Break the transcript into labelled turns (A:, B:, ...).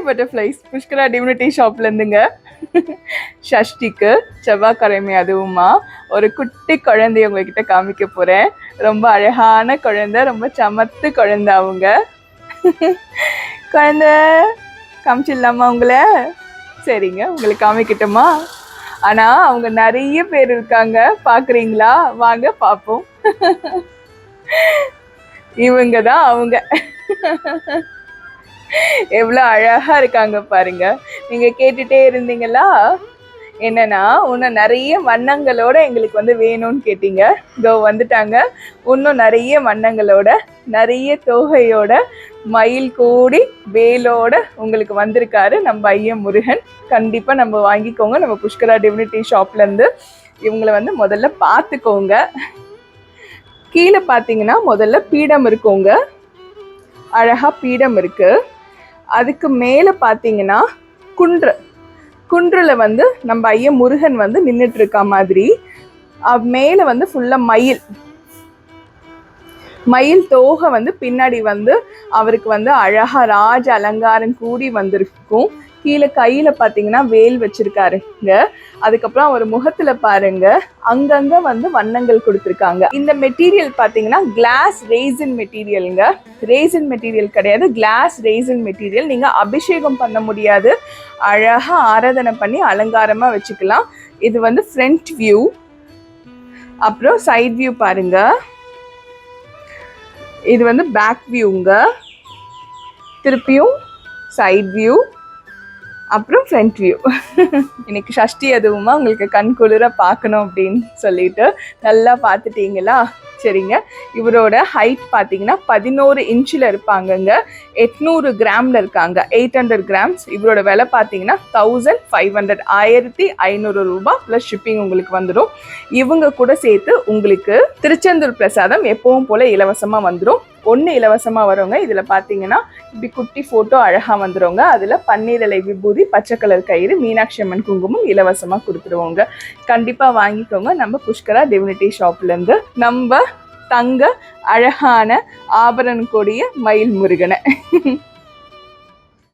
A: Hi butterflies Pushkara divinity ஷாப்லேருந்துங்க ஷஷ்டிக்கு செவ்வாய்க்கிழமை அதுவுமா ஒரு குட்டி குழந்தைய உங்ககிட்ட காமிக்க போகிறேன் ரொம்ப அழகான குழந்தை ரொம்ப சமத்து குழந்தை அவங்க. குழந்தை காமிச்சிடலாமா உங்களை? சரிங்க உங்களுக்கு காமிக்கட்டுமா? ஆனால் அவங்க நிறைய பேர் இருக்காங்க. பார்க்குறீங்களா வாங்க பார்ப்போம் இவங்க தான் அவங்க. எவ்வளோ அழகா இருக்காங்க பாருங்க. நீங்க கேட்டுட்டே இருந்தீங்களா? என்னன்னா இன்னும் நிறைய வண்ணங்களோட எங்களுக்கு வந்து வேணும்னு கேட்டீங்க. இதோ வந்துட்டாங்க. இன்னும் நிறைய வண்ணங்களோட நிறைய தோகையோட மயில் கூடி வேலோட உங்களுக்கு வந்திருக்காரு நம்ம ஐயம் முருகன். கண்டிப்பாக நம்ம வாங்கிக்கோங்க. நம்ம புஷ்கரா டிவினிட்டி ஷாப்லேருந்து இவங்களை வந்து முதல்ல பார்த்துக்கோங்க. கீழே பார்த்தீங்கன்னா முதல்ல பீடம் இருக்குங்க. அழகாக பீடம் இருக்குது அதுக்கு மேலே பார்த்தீங்கன்னா குன்று. குன்றுல வந்து நம்ம ஐயன் முருகன் வந்து நின்றுட்டு இருக்க மாதிரி மேலே வந்து ஃபுல்லாக மயில். மயில் தோகை வந்து பின்னாடி வந்து அவருக்கு வந்து அழகா ராஜ அலங்காரம் கூடி வந்திருக்கும். கீழே கையில பார்த்தீங்கன்னா வேல் வச்சிருக்காருங்க அதுக்கப்புறம் அவர் முகத்துல பாருங்க. அங்கங்க வந்து வண்ணங்கள் கொடுத்துருக்காங்க. இந்த மெட்டீரியல் பார்த்தீங்கன்னா கிளாஸ் ரேசின் மெட்டீரியலுங்க ரேசின் மெட்டீரியல் கிடையாது. கிளாஸ் ரேசின் மெட்டீரியல் நீங்க அபிஷேகம் பண்ண முடியாது. அழகா ஆராதனை பண்ணி அலங்காரமா வச்சுக்கலாம். இது வந்து ஃப்ரண்ட் வியூ அப்புறம் சைட் வியூ பாருங்க. இது வந்து பேக் வியூங்க திருப்பியும் சைட் வியூ அப்புறம் ஃப்ரண்ட் வியூ இன்னைக்கு ஷஷ்டி அதுவுமா உங்களுக்கு கண் குளிர பார்க்கணும் அப்படின்னு சொல்லிட்டு நல்லா பார்த்துட்டீங்களா? சரிங்க. இவரோட ஹைட் பார்த்தீங்கன்னா பதினோரு இன்ச்சில் இருப்பாங்கங்க. எட்நூறு கிராமில் இருக்காங்க. Eight hundred grams. இவரோட விலை பார்த்தீங்கன்னா தௌசண்ட் ஃபைவ் ஹண்ட்ரட் ஆயிரத்தி ஐநூறு ரூபா ப்ளஸ் ஷிப்பிங் உங்களுக்கு வந்துடும் இவங்க கூட சேர்த்து உங்களுக்கு திருச்செந்தூர் பிரசாதம் எப்பவும் போல இலவசமாக வந்துடும் ஒன்று இலவசமாக வருங்க இதில் பார்த்தீங்கன்னா இப்படி குட்டி ஃபோட்டோ அழகாக வந்துருங்க. அதில் பன்னீர் இலை விபூதி பச்சை கலர் கயிறு மீனாட்சி அம்மன் குங்குமம் இலவசமாக கொடுத்துருவோங்க. கண்டிப்பாக வாங்கிக்கோங்க. நம்ம புஷ்கரா டிவினிட்டி ஷாப்லேருந்து நம்ம தங்க அழகான ஆபரணம் கொடிய மயில் முருகனை.